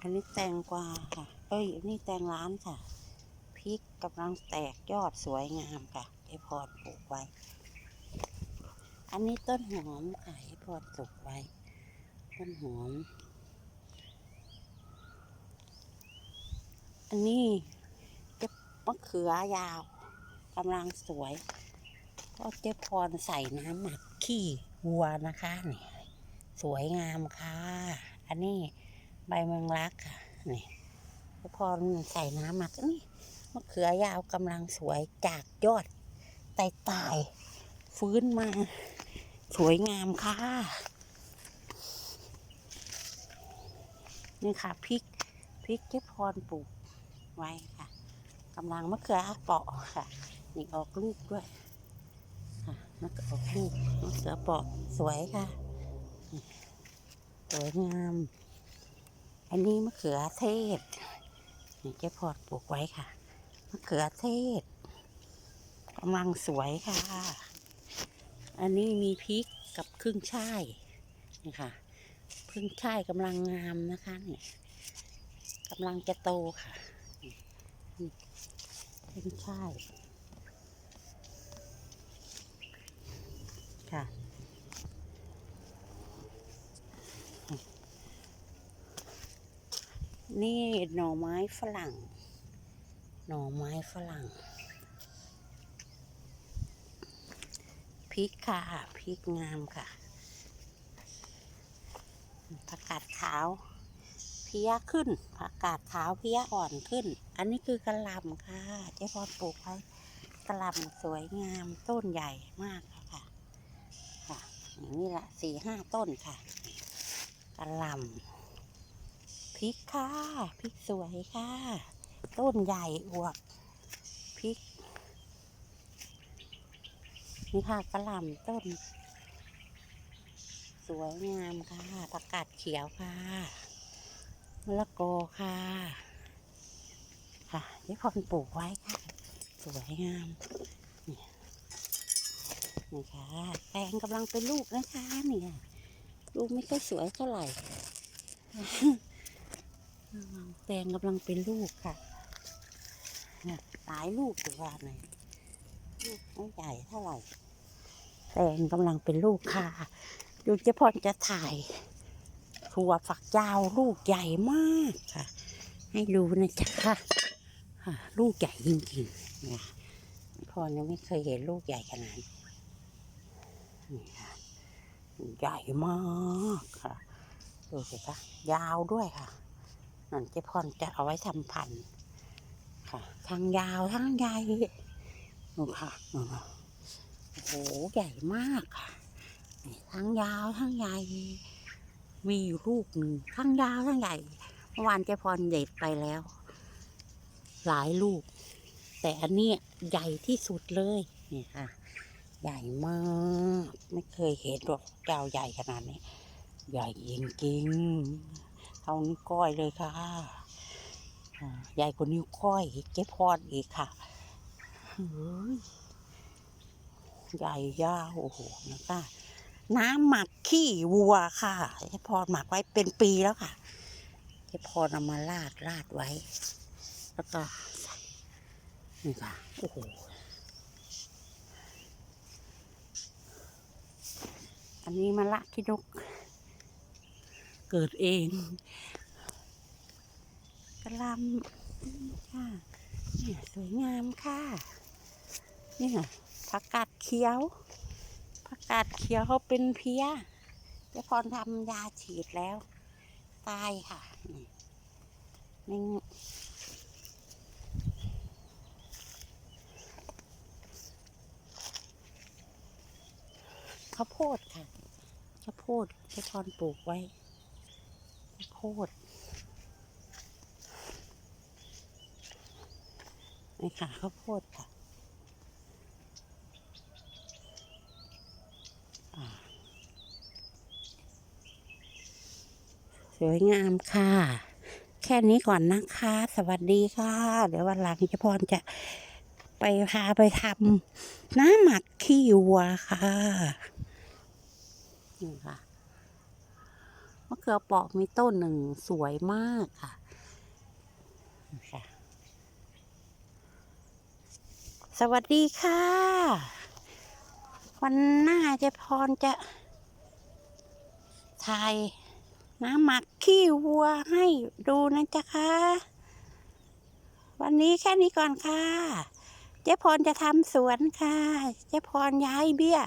อันนี้แตงกวาค่ะ เอ้ย อันนี้แตงร้านค่ะ พริกกำลังแตกยอดสวยงามค่ะไอพอดปลูกไว้ อันนี้ต้นหอมค่ะไอพอดปลูกไว้ ต้นหอม อันนี้จะมะเขือยาวกำลังสวย ก็เจ๊พรใส่น้ำหมักขี้วัวนะคะนี่สวยงามค่ะ อันนี้ ใบเมืองรักค่ะนี่เจ๊พรใส่น้ำหมักนี่มะเขือยาวกำลังสวยจากยอดไต่ไต่ฟื้นมา สวยงามค่ะ นี่ค่ะพริกพริกเจ๊พรปลูกไว้ค่ะกำลังมะเขือเปาะค่ะ นี่ออกลูกด้วยค่ะมะเขือออกลูกมะเขือเปาะสวยค่ะ สวยงาม อันนี้มะเขือเทศนี่เจ๊พรปลูกไว้ค่ะ มะเขือเทศกำลังสวยค่ะ อันนี้มีพริกกับครึ่งช่ายนี่ค่ะครึ่งช่ายกำลังงามนะคะนี่กำลังจะโตค่ะครึ่งช่ายค่ะ นี่หน่อไม้ฝรั่ง หน่อไม้ฝรั่ง พริกค่ะ พริกงามค่ะผักกาดขาวเพี้ยขึ้นผักกาดขาวเพี้ยอ่อนขึ้น อันนี้คือกระลำค่ะ เจ๊พรปลูกไว้กระลำสวยงามต้นใหญ่มากค่ะ ค่ะอย่างนี้ละสี่ห้าต้นค่ะกระลำ พริกค่ะพริกสวยค่ะ ต้นใหญ่อวบพริกนี่ค่ะกระหล่ำต้น สวยงามค่ะผักกาดเขียวค่ะมะละกอค่ะ ค่ะที่พรปลูกไว้ค่ะ สวยงามนี่นี่ค่ะแตงกำลังเป็นลูกนะคะเนี่ย ลูกไม่ค่อยสวยเท่าไหร่ แตงกำลังเป็นลูกค่ะนี่ยหลายลูกอยู่ว่าไหนลูกไม่ใหญ่เท่าไหร่แตงกำลังเป็นลูกค่ะ ดูเจ๊พรจะถ่ายถั่วฝักยาวลูกใหญ่มากค่ะ ให้ดูนะจ๊ะค่ะลูกใหญ่จริงๆเนี่ยพรยังไม่เคยเห็นลูกใหญ่ขนาดนี้นี่ค่ะใหญ่มากค่ะ ดูสิคะยาวด้วยค่ะ นั่นเจ๊พรจะเอาไว้ทำพันธุ์ค่ะทั้งยาวทั้งใหญ่ดูค่ะดูโอ้โหใหญ่มากค่ะทั้งยาวทั้งใหญ่ มีอยู่ลูกหนึ่งทั้งยาวทั้งใหญ่เมื่อวานเจ๊พรเด็ดไปแล้ว หลายลูก แต่อันนี้ใหญ่ที่สุดเลยนี่ค่ะ ใหญ่มาก ไม่เคยเห็นดอกเจ้าใหญ่ขนาดนี้ ใหญ่จริงๆ เท่านิ้วก้อยเลยค่ะใหญ่กว่านิ้วก้อยเจ๊พรอีกค่ะใหญ่ยาวโอ้โหนะคะน้ำหมักขี้วัวค่ะเจ๊พรหมักไว้เป็นปีแล้วค่ะเจ๊พรเอามาลาดลาดไว้ แล้วก็นี่ค่ะโอ้โหอันนี้มะละที่นก เกิดเองกระลำค่ะเนี่ยสวยงามค่ะเนี่ยผักกาดเขียวผักกาดเขียวเขาเป็นเพี้ยเจ๊พรทำยาฉีดแล้ว ตายค่ะนี่ข้าวโพดค่ะข้าวโพดเจ๊พรปลูกไว้ ข้าวโพดนี่ค่ะข้าวโพดค่ะสวยงามค่ะ แค่นี้ก่อนนะคะ สวัสดีค่ะ เดี๋ยววันหลังเจะพรจะไปพาไปทำน้ำหมักขี้วัวค่ะนี่ค่ะ มะเขือเปราะมีต้นหนึ่งสวยมากค่ะนี่ค่ะ สวัสดีค่ะ วันหน้าเจะพรจะถ่ายน้ำหมักขี้วัวให้ดูนะจ๊ะคะวันนี้แค่นี้ก่อนค่ะ เจ๊พรจะทำสวนค่ะ เจ๊พรย้ายเบี้ย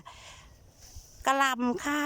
กระหลำค่ะ